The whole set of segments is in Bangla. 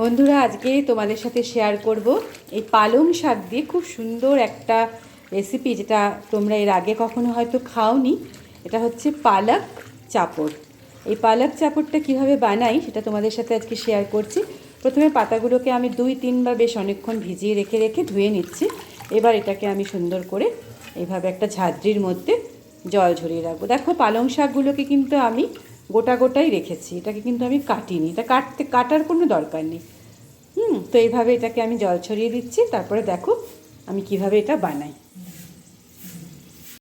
বন্ধুরা, আজকে তোমাদের সাথে শেয়ার করব এই পালং শাক দিয়ে খুব সুন্দর একটা রেসিপি যেটা তোমরা এর আগে কখনো হয়তো খাওনি। এটা হচ্ছে পালক চাপড়। এই পালক চাপড়টা কীভাবে বানাই সেটা তোমাদের সাথে আজকে শেয়ার করছি। প্রথমে পাতাগুলোকে আমি দুই তিনবার বেশ অনেকক্ষণ ভিজিয়ে রেখে রেখে ধুয়ে নিচ্ছি। এবার এটাকে আমি সুন্দর করে এইভাবে একটা ঝাঁঝরির মধ্যে জল ঝরিয়ে রাখব। দেখো, পালং শাকগুলোকে কিন্তু আমি গোটা গোটাই রেখেছি। এটাকে কিন্তু আমি কাটিনি। এটা কাটতে, কাটার কোনো দরকার নেই। হুম, তো এইভাবে এটাকে আমি জল ছড়িয়ে দিচ্ছি। তারপরে দেখো আমি কীভাবে এটা বানাই।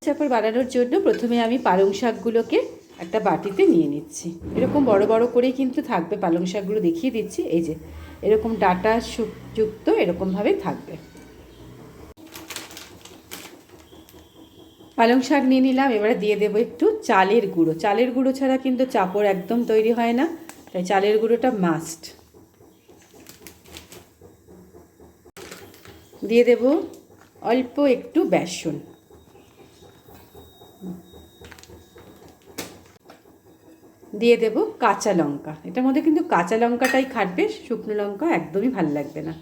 চাপড় বানানোর জন্য প্রথমে আমি পালং শাকগুলোকে একটা বাটিতে নিয়ে নিচ্ছি। এরকম বড় বড় করেই কিন্তু থাকবে। পালং শাকগুলো দেখিয়ে দিচ্ছি। এই যে, এরকম ডাটা যুক্ত এরকমভাবে থাকবে। পালং শাক নিয়ে নিলাম, এবারে দিয়ে দেবো একটু চালের গুঁড়ো। চালের গুঁড়ো ছাড়া কিন্তু চাপড় একদম তৈরি হয় না, তাই চালের গুঁড়োটা মাস্ট দিয়ে দেব অল্প একটু বেসন। দিয়ে দেব কাঁচা লঙ্কা। এটার মধ্যে কিন্তু কাঁচা লঙ্কাটাই খাটবে, শুকনো লঙ্কা একদমই ভালো লাগবে না।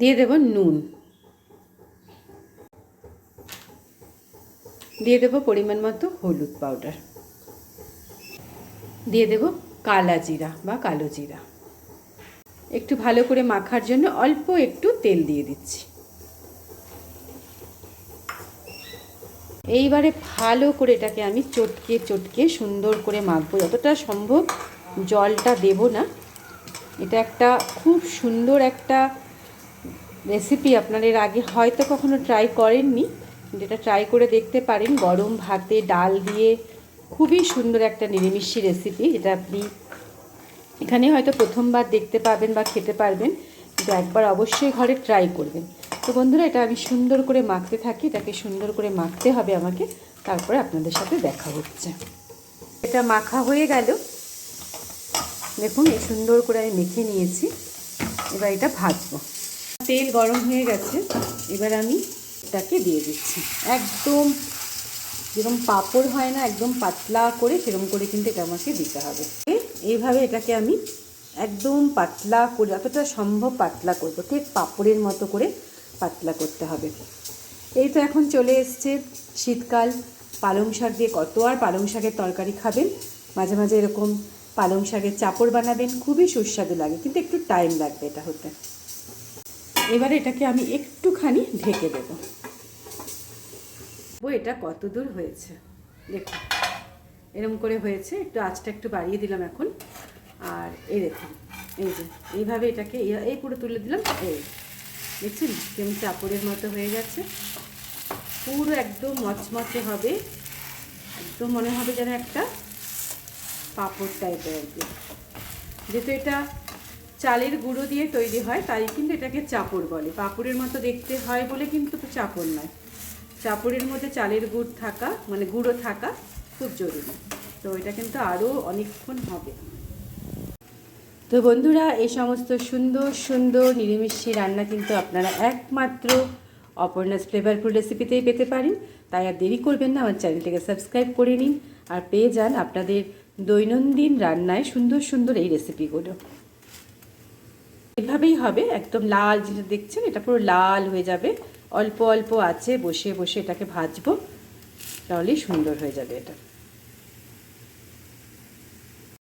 দিয়ে দেব নুন। দিয়ে দেব পরিমাণ মতো হলুদ পাউডার দিয়ে দেব কালা জিরা বা কালো জিরা। একটু ভালো করে মাখার জন্য অল্প একটু তেল দিয়ে দিচ্ছি। এইবারে ভালো করে এটাকে আমি চটকে চটকে সুন্দর করে মাখবো। যতটা সম্ভব জলটা দেব না। এটা একটা খুব সুন্দর একটা রেসিপি আপনারা এর আগে হয়তো কখনো ট্রাই করেননি। যেটা ট্রাই করে দেখতে পারেন, গরম ভাতে ডাল দিয়ে খুবই সুন্দর একটা নিরামিষি রেসিপি যেটা আপনি এখানে হয়তো প্রথমবার দেখতে পাবেন বা খেতে পারবেন, কিন্তু একবার অবশ্যই ঘরে ট্রাই করবেন। তো বন্ধুরা, এটা আমি সুন্দর করে মাখতে থাকি, এটাকে সুন্দর করে মাখতে হবে আমাকে, তারপরে আপনাদের সাথে দেখা হচ্ছে। এটা মাখা হয়ে গেল। দেখুন সুন্দর করে আমি মেখে নিয়েছি। এবার এটা ভাজবো। তেল গরম হয়ে গেছে, এবার আমি এটাকে দিয়ে দিচ্ছি। একদম যেরকম পাঁপড় হয় না, একদম পাতলা করে সেরকম করে কিন্তু এটা আমাকে দিতে হবে। এইভাবে এটাকে আমি একদম পাতলা করে, যতটা সম্ভব পাতলা করব, ঠিক পাঁপড়ের মতো করে পাতলা করতে হবে। এই তো এখন চলে এসছে শীতকাল। পালং শাক দিয়ে কত আর পালং শাকের তরকারি খাবেন? মাঝে মাঝে এরকম পালং শাকের চাপড় বানাবেন, খুবই সুস্বাদু লাগে, কিন্তু একটু টাইম লাগবে এটা হতে। এবারে এটাকে আমি একটুখানি ঢেকে দেব। এটা কত দূর হয়েছে? দেখুন এরকম করে হয়েছে। একটু আঁচটা একটু বাড়িয়ে দিলাম এখন। আর এই দেখুন, এই যে, এইভাবে এটাকে এই পুরো তুলে দিলাম, এই। দেখছেন? কেমন চাপড়ের মতো হয়ে গেছে। পুরো একদম মচমচে হবে। একদম মনে হবে যেন একটা পাঁপড় টাইপের আর কি। যেহেতু এটা চালের গুঁড়ো দিয়ে তৈরি হয়, তাই কিন্তু এটাকে চাপড় বলে। পাপড়ের মতো দেখতে হয় বলে কিন্তু চাপড় নয়। চাপড়ের মধ্যে চালের গুড় থাকা মানে গুঁড়ো থাকা খুব জরুরি। তো এটা কিন্তু আরও অনেকক্ষণ হবে। তো বন্ধুরা, এই সমস্ত সুন্দর সুন্দর নিরামিষি রান্না কিন্তু আপনারা একমাত্র অপর্ণাস ফ্লেভারফুল রেসিপিতেই পেতে পারেন। তাই আর দেরি করবেন না, আমার চ্যানেলটিকে সাবস্ক্রাইব করে নিন আর পেয়ে যান আপনাদের দৈনন্দিন রান্নায় সুন্দর সুন্দর এই রেসিপিগুলো এভাবেই হবে, একদম লাল যেটা দেখছেন, এটা পুরো লাল হয়ে যাবে। অল্প অল্প আছে বসে বসে এটাকে ভাজবো, তাহলেই সুন্দর হয়ে যাবে এটা।